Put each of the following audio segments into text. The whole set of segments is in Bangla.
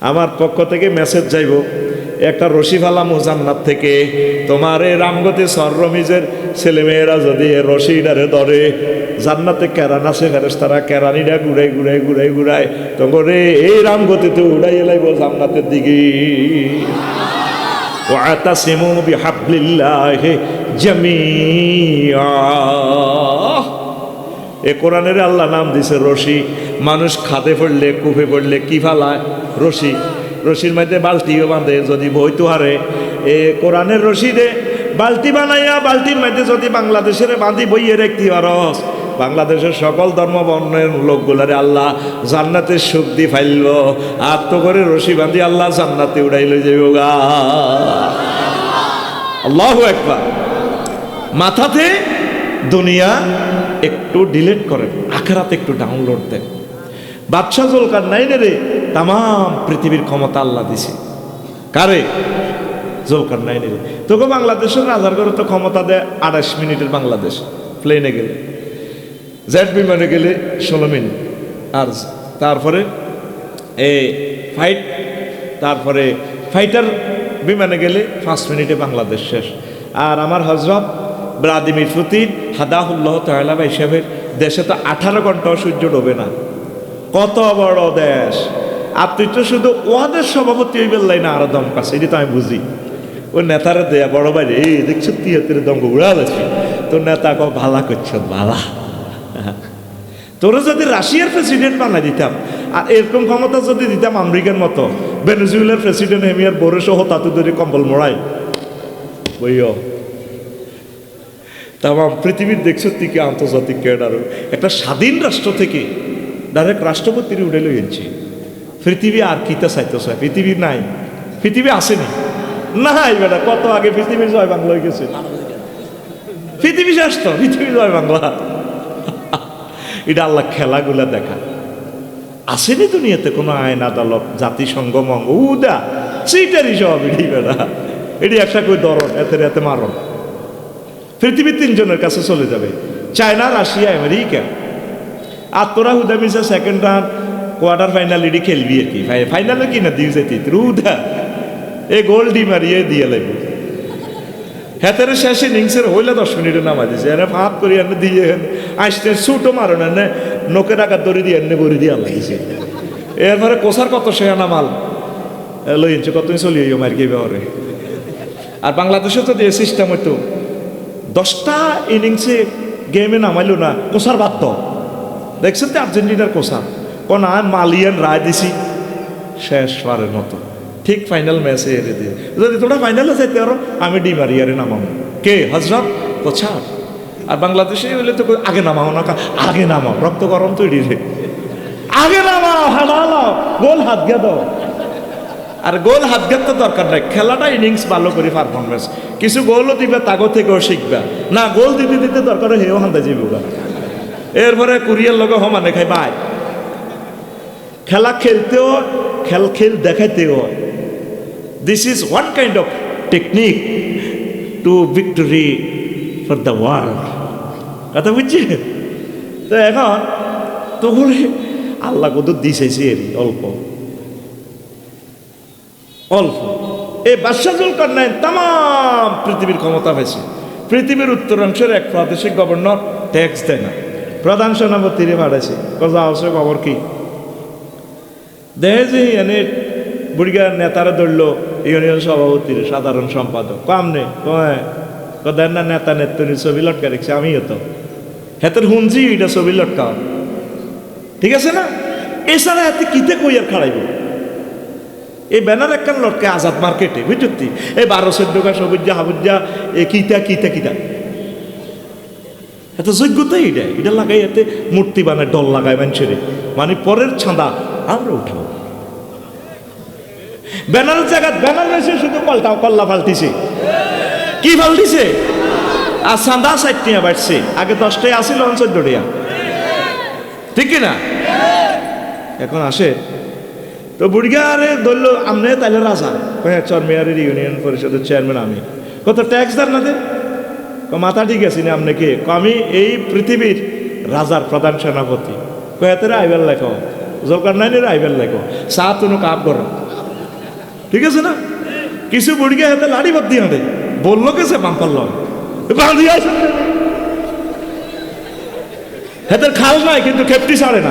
আমার পক্ষ থেকে মেসেজ যাইব। একটা রশি ফালাম জান্নাত থেকে। তোমার এই রামগতি সররমিজের ছেলেমেয়েরা যদি রশি ডারে ধরে, জান্নাতে কেরান আছে ফেরেস তারা কেরানিরা ঘুরাই ঘুরাই ঘুরাই ঘুরাই তো করে এই রামগতিতে উড়াই এলাইব জান্নাতের দিকে। এ কোরআনের আল্লাহ নাম দিছে রশি। মানুষ খাদে পড়লে, কুপে পড়লে কি ফালায় রশি। রশির মধ্যে বালতিও বাঁধে, যদি বইতো হারে এ কোরআনের রশি দে, বালতি বানাইয়া, বালতির মধ্যে যদি বাংলাদেশের বাঁধি বইয়ে রাখতে পারস বাংলাদেশের সকল ধর্ম বর্ণের লোকগুলারে আল্লাহ জান্নাতে সুখ দি ফাইলব। আর তো করে রশি বাঁধি আল্লাহ জান্নাতে উড়াইলে যাইব গা। আল্লাহ একবার মাথাতে দুনিয়া একটু ডিলেট করেন, আখেরাতে একটু ডাউনলোড দেন। বাদশাহ জলকার নাইনে রে তাম পৃথিবীর ক্ষমতা আল্লাহ দিছে। কারে? জলকার নাইনে রে তোকে বাংলাদেশের রাজার তো ক্ষমতা দেয় আড়াইশ মিনিটের বাংলাদেশ। প্লেনে গেলে। জেট বিমানে গেলে ষোলো মিনিট। আর তারপরে এ ফাইট তারপরে ফাইটার বিমানে গেলে পাঁচ মিনিটে বাংলাদেশ শেষ। আর আমার হজরত ব্লাদিমির পুতিন হাদাহুল্লাহ তাহলা হিসাবের দেশে তো আঠারো ঘন্টাও সূর্য ডোবে না। কত বড় দেশ। আর তুই তো শুধু ওয়াদের সভাপতি হয়ে বেললাই না আরও দম কাছে এটা তো আমি বুঝি। ওই নেতারা দেয়া বড় বাইরে এই দেখছ তিয়াত্তরের দম উড়া যাচ্ছে। তোর নেতা কো ভালা করছ, ভালা। তোরা যদি রাশিয়ার প্রেসিডেন্ট বানাই দিতাম, আর এরকম ক্ষমতা যদি দিতাম আমেরিকার মতো, ভেনেজুয়েলার প্রেসিডেন্ট হেমিয়ার বড় সহ তাতে ধরে কম্বল মড়াই বইও তাম, পৃথিবীর দেখছ থেকে আন্তর্জাতিক ক্যাডার। একটা স্বাধীন রাষ্ট্র থেকে ডাইরেক্ট রাষ্ট্রপতির উঠে লইছি পৃথিবী আর কিতা চাইতেছে পৃথিবী নাই। পৃথিবী আসেনি। নাই বেটা, কত আগে পৃথিবীর জয় বাংলা হয়ে গেছে? পৃথিবী শেষ তো পৃথিবী জয় বাংলা। এটা আল্লাহ খেলাগুলা দেখা। আসেনি দুনিয়াতে কোনো আইন, আদালত, জাতিসংঘ মঙ্গ উদা সেইটারই সব এটি বেড়া এটি একটা কই দরন এতে এতে মারণ। পৃথিবীর তিনজনের কাছে চলে যাবে। China, Russia, America. আর তোরা হুদা মিশা সেকেন্ড রাউন্ড কোয়ার্টার ফাইনাল এটি খেলবি আর কি ফাইনালে কি না দিয়ে যেতি রুদা এ গোল ডি মারিয়ে দিয়ে লাগবে। হেতারে শেষ ইনিংসের হইলে দশ মিনিটে নামা দিছে। এনে ফাঁপ করি এনে দিয়ে আসতে ছুটো মারো না এনে নোকে টাকা দড়ি দিয়ে এনে বড়ি দিয়ে লাগিয়েছে এরপরে কোসার কত শেয়ানা মাল? লইছে কত চলি মার কে ব্যবহারে আর বাংলাদেশে তো দিয়ে সিস্টেম হইতো। দশটা ইনিংসে গেমে নামাইলো না, কোসার দাও। দেখছেন তো আর্জেন্টিনার কোসার কোন মালিয়ান রায় দিছি, শেষ পারের মতো। ঠিক ফাইনাল ম্যাচে এনে দিয়ে। যদি তোমরা ফাইনালে যাইতে পারো, আমি ডি মারিয়ারে নামাবো কে? হজরত? তো ছাড়। আর বাংলাদেশে হইলে তো আগে নামাও না আগে নামাও। রক্ত গরম তৈরি রে। আগে নামাও হালাও গোল হাত গিয়া দাও। আর গোল হাত গেত তো দরকার নাই। খেলাটা ইনিংস ভালো করে পারফরমেন্স কিছু গোলও দিবে, তাগো থেকেও শিখবা। না গোল দিতে দিতে দরকার হেও হান্দা যাইব এরপরে কুরিয়ার লগে সমানে খাই বাই খেলা খেলতেও, খেল খেল দেখাইতেও this is one kind of technique to victory for the world কথা বুঝছি? তো এখন তখন আল্লাহ কত দিছেছি অল্প। অল্প। এই বাদশাহুল কন্যায় তাম পৃথিবীর ক্ষমতা হয়েছে পৃথিবীর উত্তরাংশের এক প্রাদেশিক গভর্নর ট্যাক্স দেয় না। প্রধান সেনাপতিরে পাঠাইছে। কথা আছে খবর কি? যে এনে বুড়িগার নেতারা ধরলো, ইউনিয়ন সভাপতির সাধারণ সম্পাদক। কাম নেই কদার না নেতা নেত্রী ছবি লটকা রেখেছে, আমিও তো। হেতের হুনছি এটা ছবি লটকা। ঠিক আছে না? এছাড়া এতে কিতে কই আর খাড়াইব? এই ব্যানার একখান লটকে আজাদ মার্কেটে, বুঝছি এই বারো চোদ্দকা সবুজা হাবুজা এ কিতা কিতা কিতা। এত যোগ্যতাই এটা। এটা লাগাই এতে মূর্তি বানায় ডল লাগায় মানুষের। মানে পরের ছাঁদা আমরা উঠাবো ব্যানারের জায়গা ব্যানার এসে শুধু পাল্টাও কল্লা পাল্টিছে কি পাল্টিছে আর চাঁদা সাইটিয়া বাড়ছে। আগে দশটায় আসিল চোদ্দটিয়া ঠিক না এখন আসে। তো বুড়িগারে ধরল, আমনে তাইলে রাজা। হ্যাঁ চরমেয়ারের ইউনিয়ন পরিষদের চেয়ারম্যান আমি। কত ট্যাক্স দেন না মাথা ঠিক আছে না আপনি কে? আমি এই পৃথিবীর রাজার প্রধান সেনাপতি। কয়াতের আইবেল লেখো। জোকার নাইনের আইবেল লেখো। চা তুনো কাপ করো। ঠিক আছে না? কিছু বুড়িকে হাতে লাড়ি বাদ দিয়ে হাঁটে বলল কেছে বাম্পার লয় আছে। খাল নাই, কিন্তু খেপটি ছাড়ে না।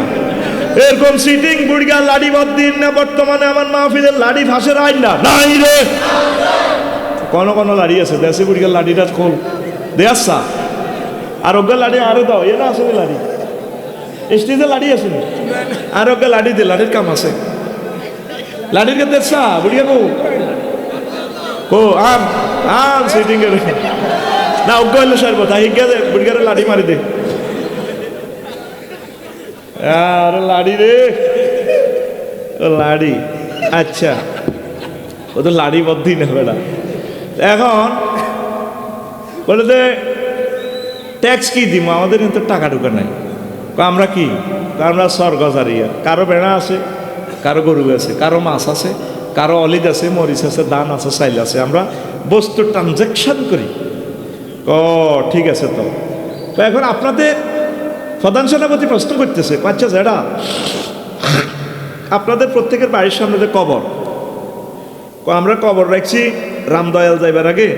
এরকম সিটিং বুড়িগা লাড়ি বাদ দিন না, বর্তমানে আমার মাহফিলের লাড়ি ফাঁসের আইন না। নাই রে! কোন কোন লাড়ি আছে, দেশে বুড়িগার লাড়িটা খোল। দেয়াসা। আর ওগা লাড়ি আরও দাও আছে নি লাড়ি। স্টেজে লাড়ি আছে নি? আর ওগা লাড়ি দে, লাড়ির কাম আছে। লাড়ির কে দেশা বুড়িগা কো কো, আম আম সিটিং এর। না ওগা হইল সার কথা হিগা দে বুড়িগারে লাড়ি মারি দে। আর লাড়ি রে। ও লাড়ি আচ্ছা। ও তো লাড়ি বদ্ধই না বেড়া। এখন বলে যে ট্যাক্স কি দিব আমাদের কিন্তু টাকা ঢুকা নাই। আমরা কি? আমরা স্বর্গজারিয়া কারও বেড়া আছে, কারও গরু আছে, কারও মাছ আছে, কারও অলিদ আছে, মরিচ আছে দান আছে, চাইল আছে। আমরা বস্তু ট্রানজ্যাকশন করি। ও ঠিক আছে তো। তো এখন আপনাদের প্রধান সেনাপতি প্রশ্ন করতেছে আচ্ছা যেটা আপনাদের প্রত্যেকের বাড়ির সামনে যে কবর আমরা কবর রাখছি, রামদয়াল যাইবার আগে।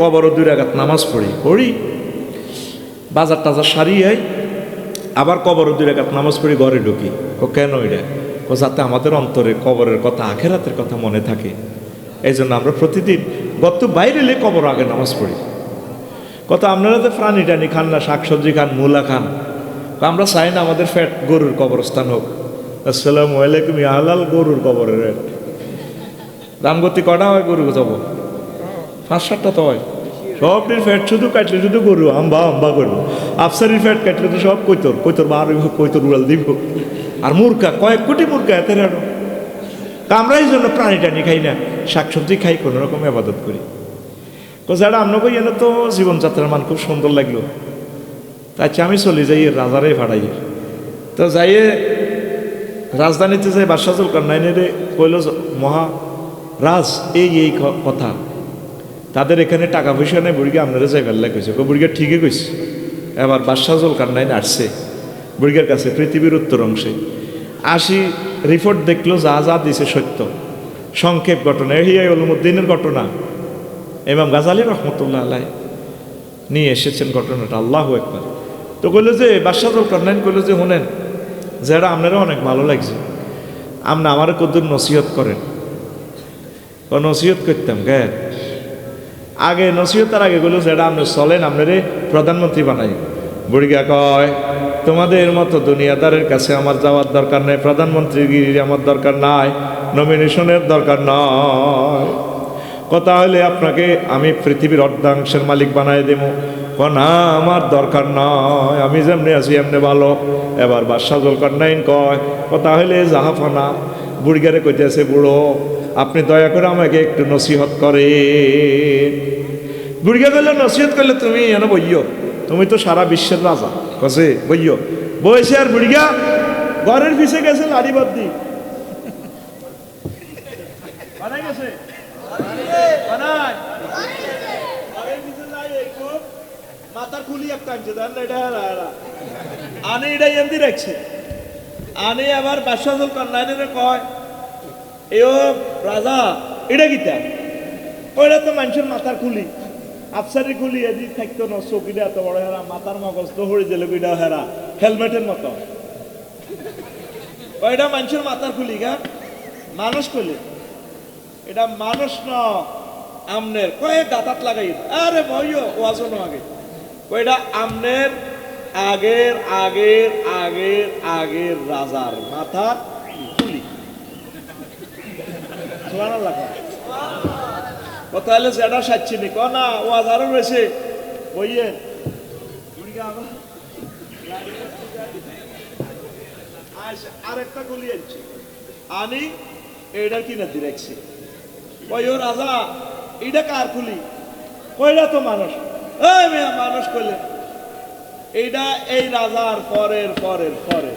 কবরও দুই রাগাত নামাজ পড়ি পড়ি। বাজার টাজার সারিয়ে আবার কবর দুই রাগাত নামাজ পড়ি, ঘরে ঢুকি। ও কেন এটা? ও যাতে আমাদের অন্তরে কবরের কথা, আখেরাতের কথা মনে থাকে। এই জন্য আমরা প্রতিদিন গত বাইরে এলে কবর আগে নামাজ পড়ি। কত আপনারা তো প্রাণী টানি খান না, শাকসবজি খান, মূলা খান আমরা চাই না আমাদের ফ্যাট গরুর কবরস্থান হোক। আসসালামু আলাইকুম হালাল গরুর কবরের রেট দামগতি কটা হয় গরু যাব পাঁচ সাতটা তো হয়। সবটির ফ্যাট শুধু কাটলে শুধু গরু, আম্বা আম্বা করব আফসারির ফ্যাট কাটলে তো সব কৈতর কৈতর বার কৈতর উড়াল দিব। আর মুরগা, কয়েক কোটি মুরগা এতে আমরা এই জন্য প্রাণী টানি খাই না, শাকসবজি খাই, কোনো রকম আবাদত করি। তো যারা আপনাকে এনে তো জীবনযাত্রার মান খুব সুন্দর লাগল। তাই আমি চলে যাই রাজারে ভাড়াই তো যাইয়ে রাজধানীতে যাই বাদশাহ বাদশাহুল কন্যাইনে কইল মহা রাজ, এই এই কথা। তাদের এখানে টাকা পয়সা নেই, বুড়িকে আপনারা যাই ভালো কইছে। বুড়িকে ঠিকই কইছে। এবার বাদশাহুল কান্নাইন আসছে। বুড়িগের কাছে পৃথিবীর উত্তর অংশে। আসি রিপোর্ট দেখল, যা যা দিছে সত্য। সংক্ষেপ ঘটনা। এই অলমুদ্দিনের ঘটনা। ইমাম গাজালি রহমতুল্লাহ আলাই নিয়ে এসেছেন ঘটনাটা, আল্লাহ একবার তো কইলো যে বাদশাহুল কান্নাইন কইলো যে, শুনেন যারা আপনারা অনেক ভালো লাগছে। আপনি আমার কদ্দুর নসিহত করেন? নসিহত করতাম গে আগে নসিহতার আগে গুলো যেটা আপনি চলেন আপনারে প্রধানমন্ত্রী বানাই। বুড়িগা কয়, তোমাদের মতো দুনিয়াদারের কাছে আমার যাওয়ার দরকার নেই, প্রধানমন্ত্রীগিরির আমার দরকার নাই নমিনেশনের দরকার নয় কথা হলে আপনাকে আমি পৃথিবীর অর্ধাংশের মালিক বানাই দেব। না, আমার দরকার নয় আমি যেমনি আছি এমনি ভালো। এবার বাদশাহ জলকান্নাইন কয়, কথা হলে যাহা জাহাফানা বুড়িগারে কইতেছে, বুড়ো আপনি দয়া করে আমাকে একটু নসিহত করে বুড়িগা করলে নসিহত করলে তুমি এনে বইও তুমি তো সারা বিশ্বের রাজা। কসে বইও বইছে আর বুড়িগা ঘরের পিছে গেছে লাড়ি বাদ দি গেছে? খুলি এটা আনে এমনি রাখছে। আনে আবার কয় রাজা, এটা কিতা ওইটা তো মানুষের মাথার খুলি আফসারি খুলি এদিক থাকতো না চকিটা এত বড় হেরা, মাথার মগজ তো হয়ে দিলে কইটা হেরা, হেলমেটের মতো। ওইটা মানুষের মাথার খুলি গা। মানুষ খুলি এটা মানুষ ন, আমনের। কয়েক দাঁতাত লাগাই আরে ভয়ও ওয়াজন আগে। ওইটা আমনের আগের আগের আগের আগের রাজার মাথা কথা হলে যেটা সাচ্ছি কিনে দিয়ে রাখছি। ওই ও রাজা এটা কার খুলি? কইরা তো মানুষ? এই মেয়া, মানুষ কইলে এইটা এই রাজার পরের পরের পরে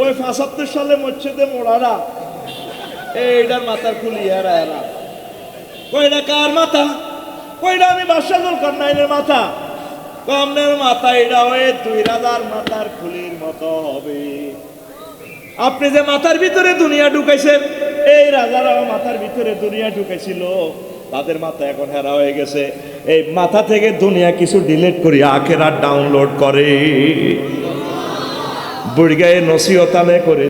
ওই পঁচাত্তর সালে মসজিদে মোড়ারা এইটার মাথার খুলি, এরা এরা। কইটা কার মাথা? কইটা আমি বাদশাহুল কন্যাইনের মাথা? কমনের মাথা এটা হয়ে দুই রাজার মাথার খুলির মতো হবে। আপনি যে মাথার ভিতরে দুনিয়া ঢুকাইছেন, এই রাজারা মাথার ভিতরে দুনিয়া ঢুকেছিল তাদের মাথা এখন হেরা হয়ে গেছে। এই মাথা থেকে দুনিয়া কিছু ডিলিট করি আখেরা ডাউনলোড করে। বুড়িগায়ে নসিহতালে করে।